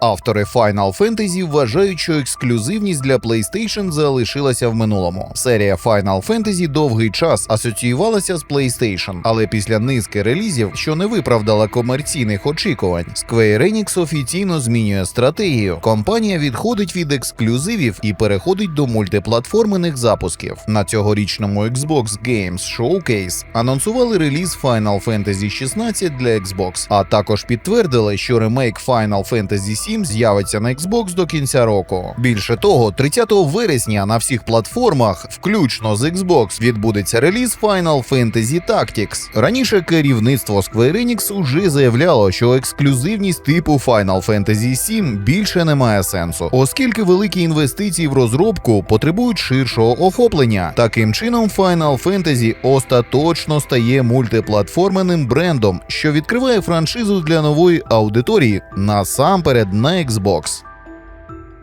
Автори Final Fantasy вважають, що ексклюзивність для PlayStation залишилася в минулому. Серія Final Fantasy довгий час асоціювалася з PlayStation, але після низки релізів, що не виправдала комерційних очікувань, Square Enix офіційно змінює стратегію. Компанія відходить від ексклюзивів і переходить до мультиплатформених запусків. На цьогорічному Xbox Games Showcase анонсували реліз Final Fantasy 16 для Xbox, а також підтвердили, що ремейк Final Fantasy 7 з'явиться на Xbox до кінця року. Більше того, 30 вересня на всіх платформах, включно з Xbox, відбудеться реліз Final Fantasy Tactics. Раніше керівництво Square Enix уже заявляло, що ексклюзивність типу Final Fantasy 7 більше не має сенсу, оскільки великі інвестиції в розробку потребують ширшого охоплення. Таким чином, Final Fantasy остаточно стає мультиплатформеним брендом, що відкриває франшизу для нової аудиторії насамперед на Xbox.